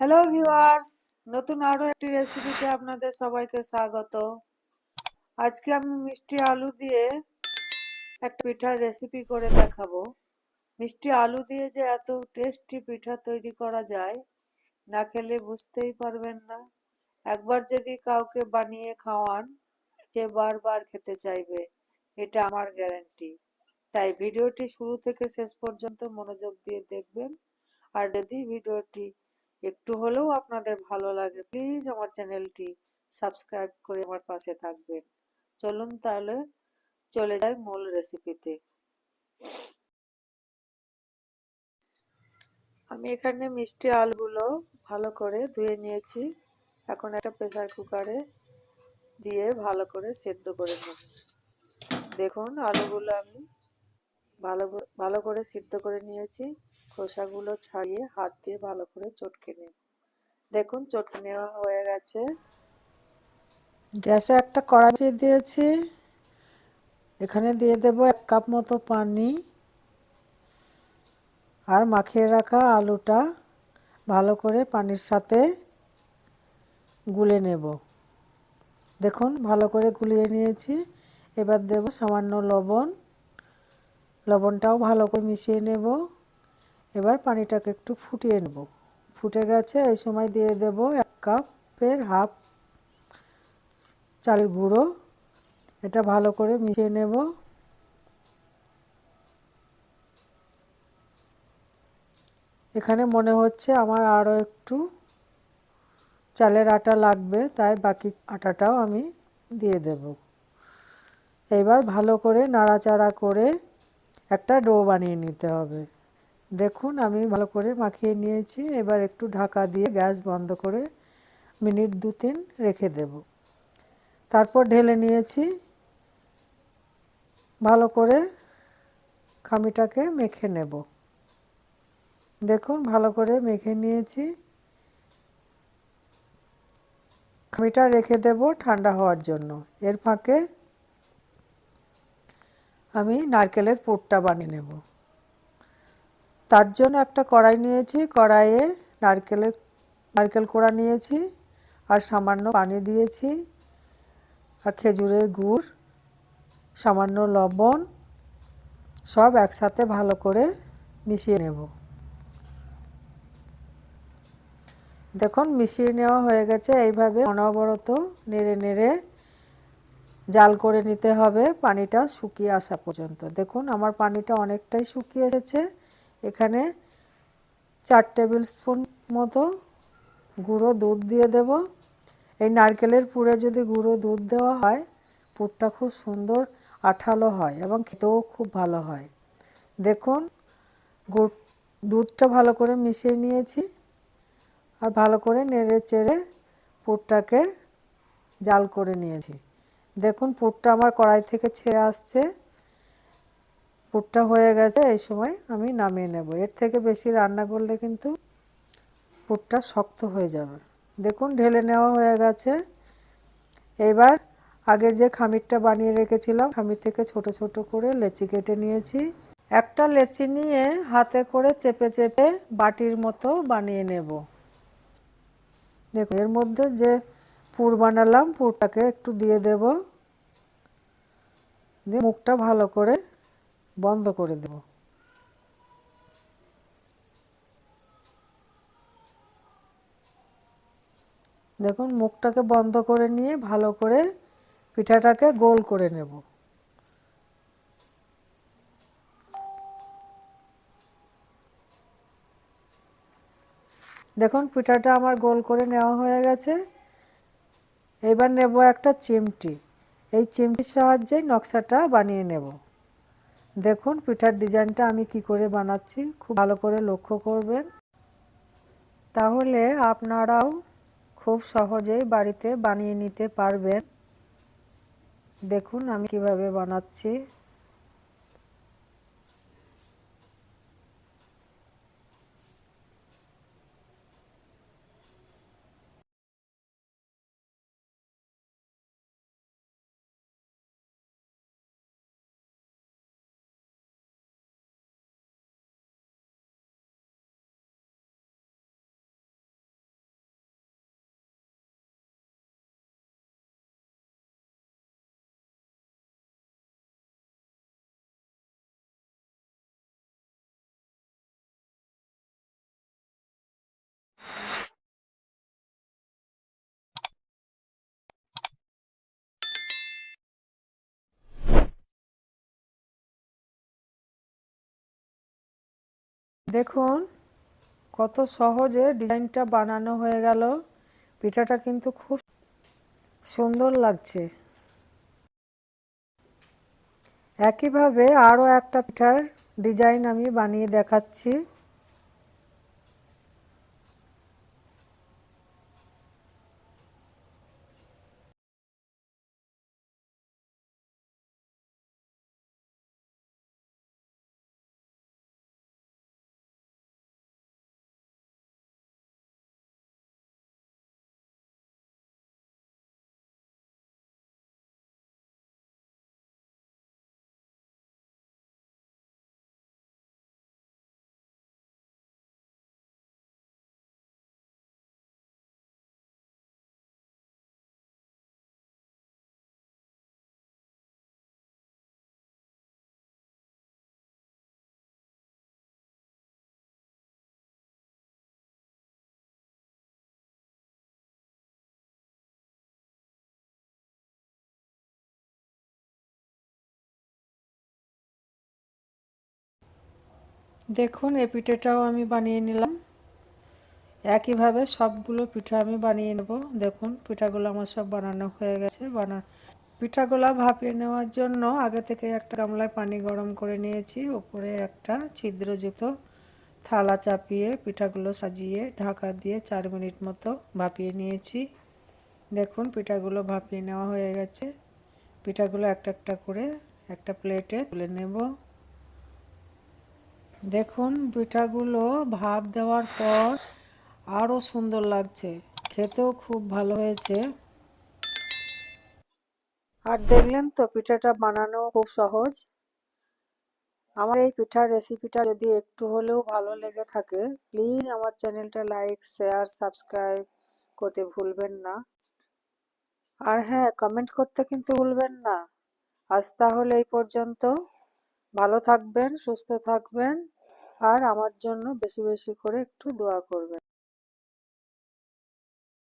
Hello viewers নতুন আরও একটি রেসিপিতে আপনাদের সবাইকে স্বাগত। আজকে আমি মিষ্টি আলু দিয়ে একটা পিঠার রেসিপি করে দেখাবো। মিষ্টি আলু দিয়ে যে এত টেস্টি পিঠা তৈরি করা যায়, না খেলে বুঝতেই পারবেন না। একবার যদি কাউকে বানিয়ে খাওয়ান, সে বারবার খেতে চাইবে। এটা আমার গ্যারান্টি তাই ভিডিওটি শুরু থেকে শেষ পর্যন্ত মনোযোগ দিয়ে দেখবেন। আর যদি ভিডিওটি একটু হলেও আপনাদের ভালো লাগে প্লিজ আমার চ্যানেলটি সাবস্ক্রাইব করে আমার পাশে থাকবেন। চলুন তাহলে চলে যাই মূল রেসিপিতে আমি এখানে মিষ্টি আলুগুলো ভালো করে ধুয়ে নিয়েছি। এখন একটা প্রেসার কুকারে দিয়ে ভালো করে সেদ্ধ করে নেব। দেখুন আলুগুলো আমি ভালো ভালো করে সিদ্ধ করে নিয়েছি। খোসাগুলো ছাড়িয়ে হাত দিয়ে ভালো করে চটকে নেব। দেখুন, চটকে নেওয়া হয়ে গেছে। গ্যাসে একটা কড়াই দিয়েছি। এখানে দিয়ে দেব এক কাপ মতো পানি আর মাখিয়ে রাখা আলুটা। ভালো করে পানির সাথে গুলে নেব। দেখুন, ভালো করে গুলিয়ে নিয়েছি। এবার দেব সামান্য লবণ। লবণটাও ভালো করে মিশিয়ে নেব। এবার পানিটাকে একটু ফুটিয়ে নেব। ফুটে গেছে, এই সময় দিয়ে দেব এক কাপের হাফ চালের গুঁড়ো। এটা ভালো করে মিশিয়ে নেব। এখানে মনে হচ্ছে আমার আরও একটু চালের আটা লাগবে, তাই বাকি আটাটাও আমি দিয়ে দেব। এবার ভালো করে নাড়াচাড়া করে একটা ডো বানিয়ে নিতে হবে। দেখুন, আমি ভালো করে মাখিয়ে নিয়েছি। এবার একটু ঢাকা দিয়ে গ্যাস বন্ধ করে মিনিট দু তিন রেখে দেব। তারপর ঢেলে নিয়েছি। ভালো করে খামিটাকে মেখে নেব। দেখুন, ভালো করে মেখে নিয়েছি। খামিটা রেখে দেব ঠান্ডা হওয়ার জন্য। এর ফাঁকে আমি নারকেলের পুরটা বানিয়ে নেব। তার জন্য একটা কড়াই নিয়েছি, কড়াইয়ে নারকেলের, নারকেল কোড়া নিয়েছি আর সামান্য পানি দিয়েছি আর খেজুরের গুড়, সামান্য লবণ, সব একসাথে ভালো করে মিশিয়ে নেব। দেখুন, মিশিয়ে নেওয়া হয়ে গেছে। এইভাবে অনবরত নেড়ে নেড়ে জাল করে নিতে হবে, পানিটা শুকিয়ে আসা পর্যন্ত। দেখুন, আমার পানিটা অনেকটাই শুকিয়ে এসেছে। এখানে চার টেবিল স্পুন মতো গুঁড়ো দুধ দিয়ে দেব। এই নারকেলের পুরে যদি গুঁড়ো দুধ দেওয়া হয়, পুরটা খুব সুন্দর আঠালো হয় এবং খেতেও খুব ভালো হয়। দেখুন, গুড়, দুধটা ভালো করে মিশিয়ে নিয়েছি আর ভালো করে নেড়ে চেড়ে পুরটাকে জাল করে নিয়েছি। দেখুন, পুরটা আমার কড়াই থেকে ছেড়ে আসছে। পুরটা হয়ে গেছে, এই সময় আমি নামিয়ে নেব। এর থেকে বেশি রান্না করলে কিন্তু পুরটা শক্ত হয়ে যাবে। দেখুন, ঢেলে নেওয়া হয়ে গেছে। এবার আগে যে খামিরটা বানিয়ে রেখেছিলাম, খামির থেকে ছোট ছোট করে লেচি কেটে নিয়েছি। একটা লেচি নিয়ে হাতে করে চেপে চেপে বাটির মতো বানিয়ে নেব। দেখুন, এর মধ্যে যে পুর বানালাম, পুরটাকে একটু দিয়ে দেব। দিয়ে মুখটা ভালো করে বন্ধ করে দেব। দেখুন, মুখটাকে বন্ধ করে নিয়ে ভালো করে পিঠাটাকে গোল করে নেব। দেখুন, পিঠাটা আমার গোল করে নেওয়া হয়ে গেছে। এবার নেব একটা চিমটি। এই চিমটির সাহায্যে নকশাটা বানিয়ে নেব। দেখুন, পিঠার ডিজাইনটা আমি কি করে বানাচ্ছি। খুব ভালো করে লক্ষ্য করবেন। তাহলে আপনারাও খুব সহজেই বাড়িতে বানিয়ে নিতে পারবেন। দেখুন আমি কীভাবে বানাচ্ছি। দেখুন, কত সহজে ডিজাইনটা বানানো হয়ে গেল। পিঠাটা কিন্তু খুব সুন্দর লাগছে। একইভাবে আরও একটা পিঠার ডিজাইন আমি বানিয়ে দেখাচ্ছি। দেখুন, এই পিঠেটাও আমি বানিয়ে নিলাম। একইভাবে সবগুলো পিঠা আমি বানিয়ে নেব। দেখুন, পিঠাগুলো আমার সব বানানো হয়ে গেছে। বানা পিঠাগুলো ভাপিয়ে নেওয়ার জন্য আগে থেকে একটা গামলায় পানি গরম করে নিয়েছি। উপরে একটা ছিদ্রযুক্ত থালা চাপিয়ে পিঠাগুলো সাজিয়ে ঢাকা দিয়ে চার মিনিট মতো ভাপিয়ে নিয়েছি। দেখুন, পিঠাগুলো ভাপিয়ে নেওয়া হয়ে গেছে। পিঠাগুলো একটা একটা করে একটা প্লেটে তুলে নেব। দেখুন, পিঠাগুলো ভাপ দেওয়ার পর আরও সুন্দর লাগছে। খেতেও খুব ভালো হয়েছে। আর দেখলেন তো, পিঠাটা বানানো খুব সহজ। আমার এই পিঠার রেসিপিটা যদি একটু হলেও ভালো লেগে থাকে প্লিজ আমার চ্যানেলটা লাইক শেয়ার সাবস্ক্রাইব করতে ভুলবেন না। আর হ্যাঁ কমেন্ট করতে কিন্তু ভুলবেন না। আজ তাহলে এই পর্যন্ত। ভালো থাকবেন, সুস্থ থাকবেন। আর আমার জন্য বেশি বেশি করে একটু দোয়া করবেন।